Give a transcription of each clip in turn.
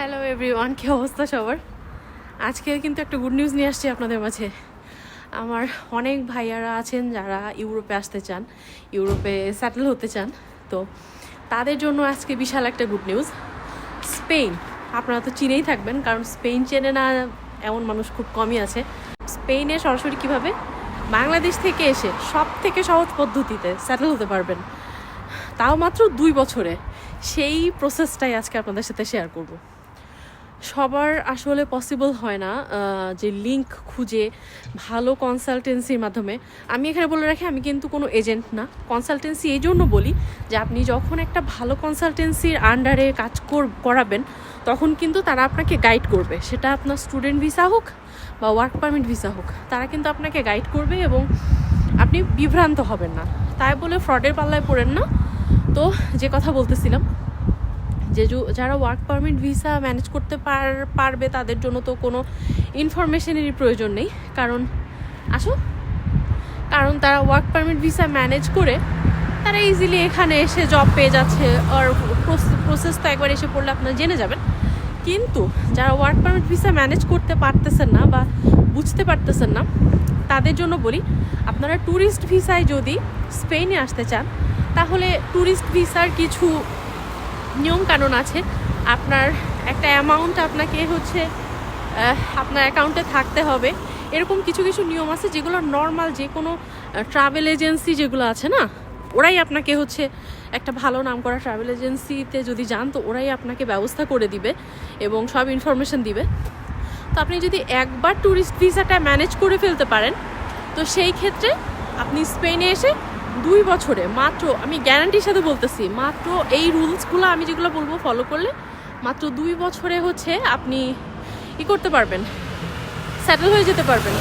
Hello everyone কী অবস্থা সবার? আজকে কিন্তু একটা গুড নিউজ নিয়ে আসছি আপনাদের মাঝে। আমার অনেক ভাইয়ারা আছেন যারা ইউরোপে আসতে চান, ইউরোপে স্যাটেল হতে চান। তো তাদের জন্য আজকে বিশাল একটা গুড নিউজ স্পেন আপনারা তো চিনেই থাকবেন, কারণ স্পেন চেনে না এমন মানুষ খুব কমই আছে। স্পেনে সরাসরি কীভাবে? বাংলাদেশ থেকে এসে সব থেকে সহজ পদ্ধতিতে স্যাটেল হতে পারবেন। তাও মাত্র দুই বছরে। সেই প্রসেসটাই আজকে আপনাদের সাথে শেয়ার করব। সবার আসলে পসিবল হয় না যে লিংক খুঁজে ভালো কনসালটেন্সির মাধ্যমে। আমি এখানে বলে রাখি, আমি কিন্তু কোনো এজেন্ট না। কনসালটেন্সি এই জন্য বলি যে আপনি যখন একটা ভালো কনসালটেন্সির আন্ডারে কাজ কর- করাবেন, তখন কিন্তু তারা আপনাকে গাইড করবে। সেটা আপনার স্টুডেন্ট ভিসা হোক বা ওয়ার্ক পারমিট ভিসা হোক, তারা কিন্তু আপনাকে গাইড করবে এবং আপনি বিভ্রান্ত হবেন না। তাই বলে ফ্রডের পাল্লায় পড়েন না। তো যে কথা বলতেছিলাম যে যারা ওয়ার্ক পারমিট ভিসা ম্যানেজ করতে পার- পারবে, তাদের জন্য তো কোনো ইনফরমেশনেরই প্রয়োজন নেই। কারণ, আসো। কারণ তারা ওয়ার্ক পারমিট ভিসা ম্যানেজ করে, তারা ইজিলি এখানে এসে জব পেয়ে যাচ্ছে। আর প্রসেস তো একবার এসে পড়লে আপনারা জেনে যাবেন। কিন্তু, যারা ওয়ার্ক পারমিট ভিসা ম্যানেজ করতে পারতেছেন না বা বুঝতে পারতেছেন না, তাদের জন্য বলি, আপনারা ট্যুরিস্ট ভিসায় যদি স্পেনে আসতে চান, তাহলে ট্যুরিস্ট ভিসার কিছু নিয়ম কানুন আছে। আপনার একটা অ্যামাউন্ট আপনাকে হচ্ছে আপনার অ্যাকাউন্টে থাকতে হবে। এরকম কিছু কিছু নিয়ম আছে যেগুলো নর্মাল যে কোনো ট্রাভেল এজেন্সি যেগুলো আছে না, ওরাই আপনাকে হচ্ছে একটা ভালো নাম করা ট্রাভেল এজেন্সিতে যদি যান, তো ওরাই আপনাকে ব্যবস্থা করে দিবে এবং সব ইনফরমেশন দিবে। তো আপনি যদি একবার ট্যুরিস্ট ভিসাটা ম্যানেজ করে ফেলতে পারেন, তো সেই ক্ষেত্রে আপনি স্পেনে এসে দুই বছরে, মাত্র, আমি গ্যারান্টির সাথে বলতেছি, মাত্র এই রুলসগুলো আমি যেগুলো বলব ফলো করলে মাত্র দুই বছরে হচ্ছে আপনি ই করতে পারবেন সেটেল হয়ে যেতে পারবেন।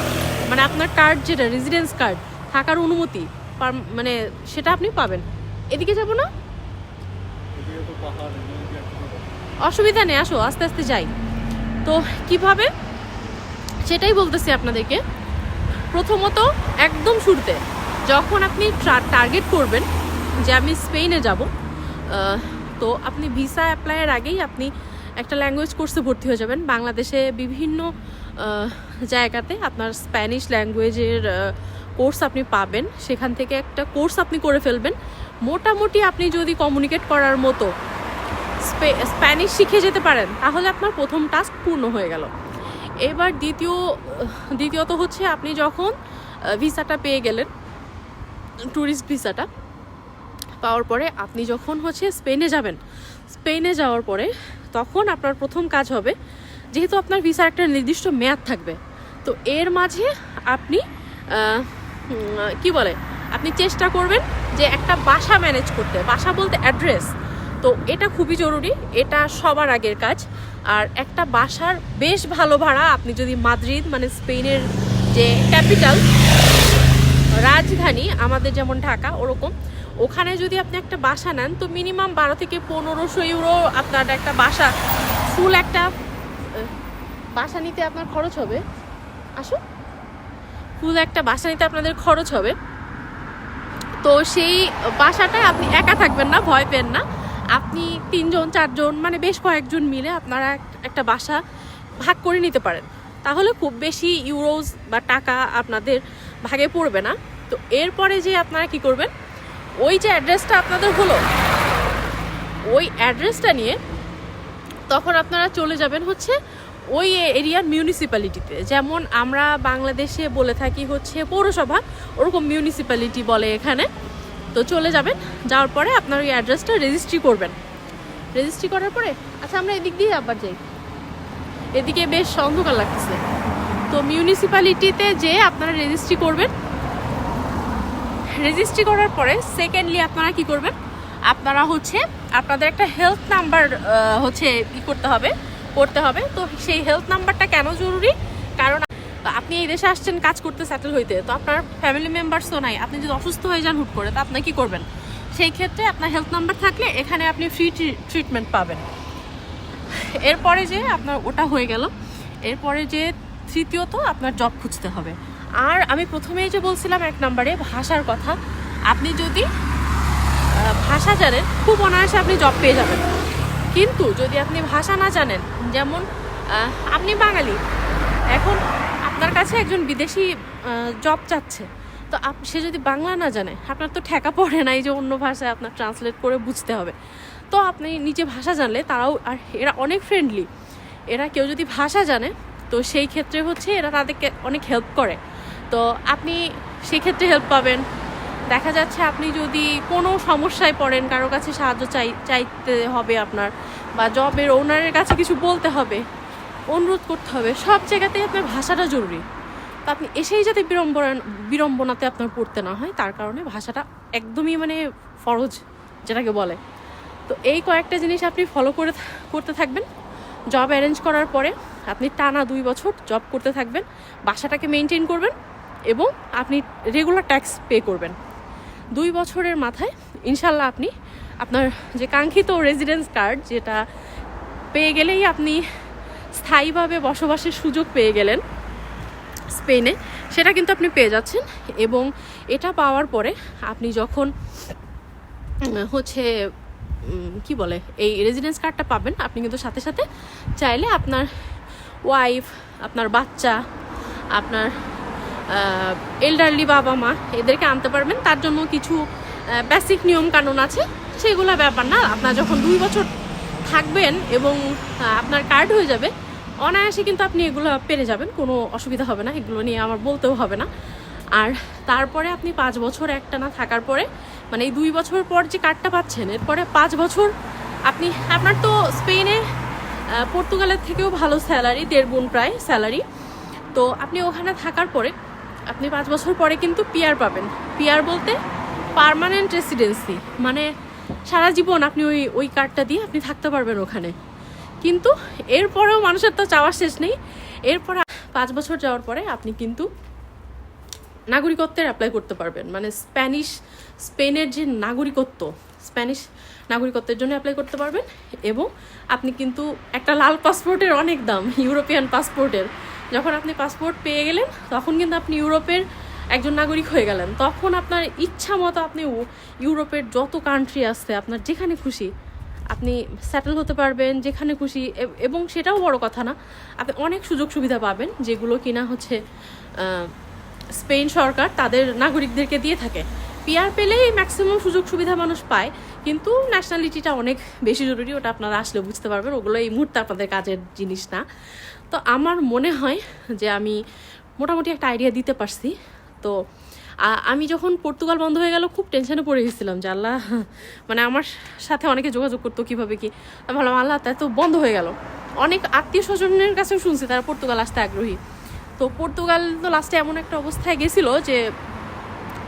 মানে আপনার কার্ড যেটা রেজিডেন্স কার্ড থাকার অনুমতি মানে সেটা আপনি পাবেন। এদিকে যাব না? অসুবিধা নেই, আসো, আস্তে আস্তে যাই। তো কীভাবে? সেটাই বলতেছি আপনাদেরকে। প্রথমত, একদম শুরুতে যখন আপনি টার্গেট করবেন যে আমি স্পেনে যাব তো আপনি ভিসা অ্যাপ্লাইয়ের আগেই আপনি একটা ল্যাঙ্গুয়েজ কোর্সে ভর্তি হয়ে যাবেন। বাংলাদেশে বিভিন্ন জায়গাতে আপনার স্প্যানিশ ল্যাঙ্গুয়েজের কোর্স আপনি পাবেন। সেখান থেকে একটা কোর্স আপনি করে ফেলবেন। মোটামুটি আপনি যদি কমিউনিকেট করার মতো স্পে- স্প্যানিশ শিখে যেতে পারেন, তাহলে আপনার প্রথম টাস্ক পূর্ণ হয়ে গেল। এবার দ্বিতীয় দ্বিতীয়ত হচ্ছে আপনি যখন ভিসাটা পেয়ে গেলেন ট্যুরিস্ট ভিসাটা পাওয়ার পরে আপনি যখন হচ্ছে স্পেনে যাবেন, স্পেনে যাওয়ার পরে তখন আপনার প্রথম কাজ হবে, যেহেতু আপনার ভিসার একটা নির্দিষ্ট মেয়াদ থাকবে, তো এর মাঝে আপনি কি বলে, আপনি চেষ্টা করবেন যে একটা বাসা ম্যানেজ করতে, বাসা বলতে অ্যাড্রেস তো এটা খুবই জরুরি, এটা সবার আগের কাজ, আর একটা বাসার বেশ ভালো ভাড়া, আপনি যদি মাদ্রিদ মানে স্পেনের যে ক্যাপিটাল রাজধানী, আমাদের যেমন ঢাকা, ওরকম। ওখানে যদি আপনি একটা বাসা নেন, তো মিনিমাম বারো থেকে পনেরোশো ইউরো আপনার একটা বাসা ফুল একটা বাসা নিতে আপনার খরচ হবে। আসুন। ফুল একটা বাসা নিতে আপনাদের খরচ হবে। তো সেই বাসাটায় আপনি একা থাকবেন না, ভয় পেন না। আপনি তিনজন, চারজন মানে বেশ কয়েকজন মিলে আপনারা একটা বাসা ভাগ করে নিতে পারেন। তাহলে খুব বেশি ইউরোজ বা টাকা আপনাদের ভাগে পড়বে না। তো এরপরে যে আপনারা কি করবেন, ওই যে অ্যাড্রেসটা আপনাদের হলো, ওই অ্যাড্রেসটা নিয়ে তখন আপনারা চলে যাবেন হচ্ছে ওই এরিয়ার মিউনিসিপ্যালিটিতে। যেমন আমরা বাংলাদেশে বলে থাকি হচ্ছে পৌরসভা, ওরকম মিউনিসিপ্যালিটি বলে এখানে। তো চলে যাবেন, যাওয়ার পরে আপনার ওই অ্যাড্রেসটা রেজিস্ট্রি করবেন। রেজিস্ট্রি করার পরে আচ্ছা আমরা এদিক দিয়ে আবার যাই। এদিকে বেশ অন্ধকার লাগতেছে। তো মিউনিসিপ্যালিটিতে যে আপনারা রেজিস্ট্রি করবেন রেজিস্ট্রি করার পরে সেকেন্ডলি আপনারা কি করবেন? আপনারা হচ্ছে, আপনাদের একটা হেলথ নাম্বার হচ্ছে ই করতে হবে করতে হবে। তো সেই হেলথ নাম্বারটা কেন জরুরি? কারণ আপনি এই দেশে আসছেন, কাজ করতে সেটেল হইতে, তো আপনার ফ্যামিলি মেম্বার্স তো নাই। আপনি যদি অসুস্থ হয়ে যান হুট করে, তো আপনি কি করবেন? সেই ক্ষেত্রে আপনার হেলথ নাম্বার থাকলে এখানে আপনি ফ্রি ট্রিটমেন্ট পাবেন। এরপরে যে আপনার ওটা হয়ে গেল। এরপরে যে তৃতীয়ত আপনার জব খুঁজতে হবে। আর আমি প্রথমেই যে বলছিলাম এক নম্বরে ভাষার কথা, আপনি যদি ভাষা জানেন, খুব অনায়াসে আপনি জব পেয়ে যাবেন। কিন্তু যদি আপনি ভাষা না জানেন, যেমন আপনি বাঙালি, এখন আপনার কাছে একজন বিদেশি জব চাচ্ছে, তো আপ- সে যদি বাংলা না জানে, আপনার তো ঠেকা পড়ে নাই যে অন্য ভাষায় আপনার ট্রান্সলেট করে বুঝতে হবে। তো আপনি নিজে ভাষা জানলে তারাও, আর এরা অনেক ফ্রেন্ডলি এরা কেউ যদি ভাষা জানে তো সেই ক্ষেত্রে হচ্ছে এরা তাদেরকে অনেক হেল্প করে। তো আপনি সেই ক্ষেত্রে হেল্প পাবেন। দেখা যাচ্ছে আপনি যদি কোনো সমস্যায় পড়েন, কারও কাছে সাহায্য চাই, চাইতে হবে আপনার বা জবের ওনারের কাছে কিছু বলতে হবে, অনুরোধ করতে হবে, সব জায়গাতেই আপনার ভাষাটা জরুরি। তো আপনি এসেই যাতে বিড়ম্বনা, বিড়ম্বনাতে আপনার পড়তে না হয়, তার কারণে ভাষাটা একদমই মানে ফরজ, যেটাকে বলে। তো এই কয়েকটা জিনিস আপনি ফলো করে করতে থাকবেন। জব অ্যারেঞ্জ করার পরে আপনি টানা দুই বছর জব করতে থাকবেন, বাসাটাকে মেনটেন করবেন এবং আপনি রেগুলার ট্যাক্স পে করবেন। দুই বছরের মাথায় ইনশাল্লাহ আপনি আপনার যে কাঙ্ক্ষিত রেজিডেন্স কার্ড যেটা পেয়ে গেলেই আপনি স্থায়ীভাবে বসবাসের সুযোগ পেয়ে গেলেন স্পেনে, সেটা কিন্তু আপনি পেয়ে যাচ্ছেন এবং এটা পাওয়ার পরে আপনি যখন, হচ্ছে কি বলে, এই রেজিডেন্স কার্ডটা পাবেন। আপনি কিন্তু সাথে সাথে চাইলে আপনার ওয়াইফ আপনার বাচ্চা, আপনার এল্ডারলি বাবা মা এদেরকে আনতে পারবেন। তার জন্য কিছু বেসিক নিয়ম কানুন আছে। সেগুলো ব্যাপার না। আপনার যখন দুই বছর থাকবেন এবং আপনার কার্ড হয়ে যাবে, অনায়াসে কিন্তু আপনি এগুলো পেরে যাবেন। কোনো অসুবিধা হবে না। এগুলো নিয়ে আমার বলতেও হবে না। আর তারপরে আপনি পাঁচ বছর একটা না থাকার পরে মানে এই দুই বছর পর যে কার্ডটা পাচ্ছেন, এরপরে পাঁচ বছর আপনি, আপনার তো স্পেনে পর্তুগালের থেকেও ভালো স্যালারি দেড় গুণ প্রায় স্যালারি তো আপনি ওখানে থাকার পরে আপনি পাঁচ বছর পরে কিন্তু পিয়ার পাবেন। পিয়ার বলতে পার্মানেন্ট রেসিডেন্সি মানে সারা জীবন আপনি ওই ওই কার্ডটা দিয়ে আপনি থাকতে পারবেন ওখানে। কিন্তু এরপরেও মানুষের তো চাওয়ার শেষ নেই। এরপরে পাঁচ বছর যাওয়ার পরে আপনি কিন্তু নাগরিকত্বের অ্যাপ্লাই করতে পারবেন। মানে স্প্যানিশ স্পেনের যে নাগরিকত্ব স্প্যানিশ নাগরিকত্বের জন্য অ্যাপ্লাই করতে পারবেন এবং আপনি কিন্তু একটা লাল পাসপোর্টের অনেক দাম ইউরোপিয়ান পাসপোর্টের যখন আপনি পাসপোর্ট পেয়ে গেলেন, তখন কিন্তু আপনি ইউরোপের একজন নাগরিক হয়ে গেলেন। তখন আপনার ইচ্ছা মতো আপনি ইউরোপের যত কান্ট্রি আছে, আপনার যেখানে খুশি, আপনি সেটেল হতে পারবেন যেখানে খুশি এবং সেটাও বড় কথা না, আপনি অনেক সুযোগ সুবিধা পাবেন যেগুলো কিনা হচ্ছে স্পেন সরকার তাদের নাগরিকদেরকে দিয়ে থাকে। পিআর পেলেই ম্যাক্সিমাম সুযোগ সুবিধা মানুষ পায়, কিন্তু ন্যাশনালিটিটা অনেক বেশি জরুরি, ওটা আপনারা আসলে বুঝতে পারবেন। ওগুলো এই মুহূর্তে আপনাদের কাজের জিনিস না। তো আমার মনে হয় যে আমি মোটামুটি একটা আইডিয়া দিতে পারছি। তো আমি যখন পর্তুগাল বন্ধ হয়ে গেল, খুব টেনশনে পড়ে গেছিলাম যে আল্লাহ মানে আমার সাথে অনেকে যোগাযোগ করতো কীভাবে কি। আমি ভাবলাম, আল্লাহ তাই তো বন্ধ হয়ে গেল। অনেক আত্মীয় স্বজনের কাছেও শুনছি, তারা পর্তুগাল আসতে আগ্রহী। তো পর্তুগাল তো লাস্টে এমন একটা অবস্থায় গেছিল যে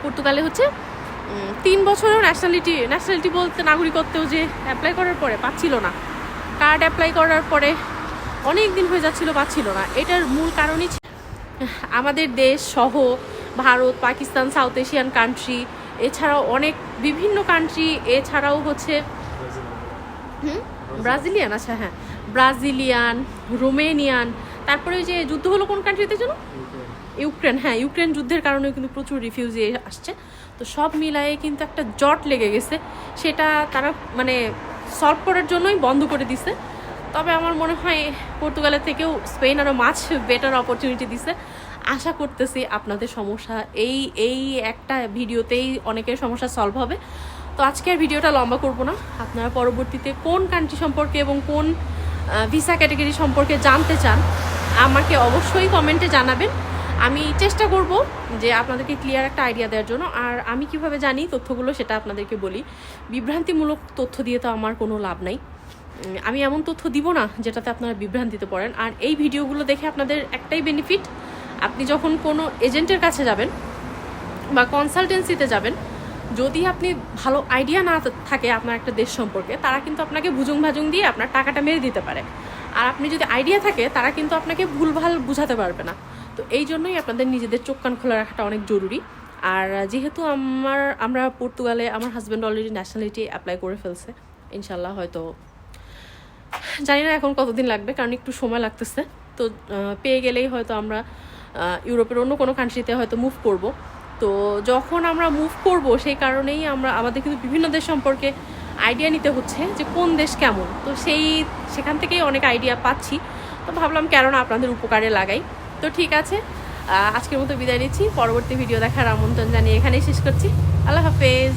পর্তুগালে হচ্ছে তিন বছরেও ন্যাশনালিটি ন্যাশনালিটি বলতে নাগরিকত্বেও যে অ্যাপ্লাই করার পরে পাচ্ছিল না। কার্ড অ্যাপ্লাই করার পরে অনেক দিন হয়ে যাচ্ছিল, পাচ্ছিল না। এটার মূল কারণই আমাদের দেশ সহ Bharat, Pakistan, south Asian country এছাড়াও অনেক বিভিন্ন কান্ট্রি এছাড়াও হচ্ছে ব্রাজিলিয়ান? আচ্ছা হ্যাঁ। ব্রাজিলিয়ান, রোমেনিয়ান তারপরে ওই যে যুদ্ধ হলো কোন কান্ট্রিতে যেন ইউক্রেন। হ্যাঁ ইউক্রেন যুদ্ধের কারণে কিন্তু প্রচুর রিফিউজি আসছে। তো সব মিলায়ে কিন্তু একটা জট লেগে গেছে। সেটা তারা মানে সলভ করার জন্যই বন্ধ করে দিছে। তবে আমার মনে হয় পর্তুগালের থেকেও স্পেন আরও মাছ বেটার অপরচুনিটি দিছে। আশা করতেছি আপনাদের সমস্যা এই এই একটা ভিডিওতেই অনেকের সমস্যা সলভ হবে। তো আজকের ভিডিওটা লম্বা করব না। আপনারা পরবর্তীতে কোন কান্ট্রি সম্পর্কে এবং কোন ভিসা ক্যাটাগরি সম্পর্কে জানতে চান আমাকে অবশ্যই কমেন্টে জানাবেন। আমি চেষ্টা করব যে আপনাদেরকে ক্লিয়ার একটা আইডিয়া দেওয়ার জন্য। আর আমি কীভাবে জানি তথ্যগুলো সেটা আপনাদেরকে বলি। বিভ্রান্তিমূলক তথ্য দিয়ে তো আমার কোনো লাভ নাই। আমি এমন তথ্য দিব না যেটাতে আপনারা বিভ্রান্তিতে পড়েন। আর এই ভিডিওগুলো দেখে আপনাদের একটাই বেনিফিট আপনি যখন কোনো এজেন্টের কাছে যাবেন বা কনসালটেন্সিতে যাবেন, যদি আপনি ভালো আইডিয়া না থাকে আপনার একটা দেশ সম্পর্কে, তারা কিন্তু আপনাকে ভুজুং ভাজুং দিয়ে আপনার টাকাটা মেরে দিতে পারে। আর আপনি যদি আইডিয়া থাকে, তারা কিন্তু আপনাকে ভুলভাল বুঝাতে পারবে না। তো এই জন্যই আপনাদের নিজেদের চোখ কান খোলা রাখাটা অনেক জরুরি। আর যেহেতু আমার, আমরা পর্তুগালে, আমার হাজব্যান্ড অলরেডি ন্যাশনালিটি অ্যাপ্লাই করে ফেলছে ইনশাল্লাহ হয়তো, জানি না এখন কতদিন লাগবে, কারণ একটু সময় লাগতেছে। তো পেয়ে গেলেই হয়তো আমরা ইউরোপের অন্য কোনো কান্ট্রিতে হয়তো মুভ করব। তো যখন আমরা মুভ করব, সেই কারণেই আমরা, আমাদের কিন্তু বিভিন্ন দেশ সম্পর্কে আইডিয়া নিতে হচ্ছে যে কোন দেশ কেমন। তো সেই, সেখান থেকেই অনেক আইডিয়া পাচ্ছি। তো ভাবলাম কেন না আপনাদের উপকারে লাগাই। তো ঠিক আছে আজকের মতো বিদায় নিচ্ছি। পরবর্তী ভিডিও দেখার আমন্ত্রণ জানিয়ে এখানেই শেষ করছি। আল্লাহ হাফেজ।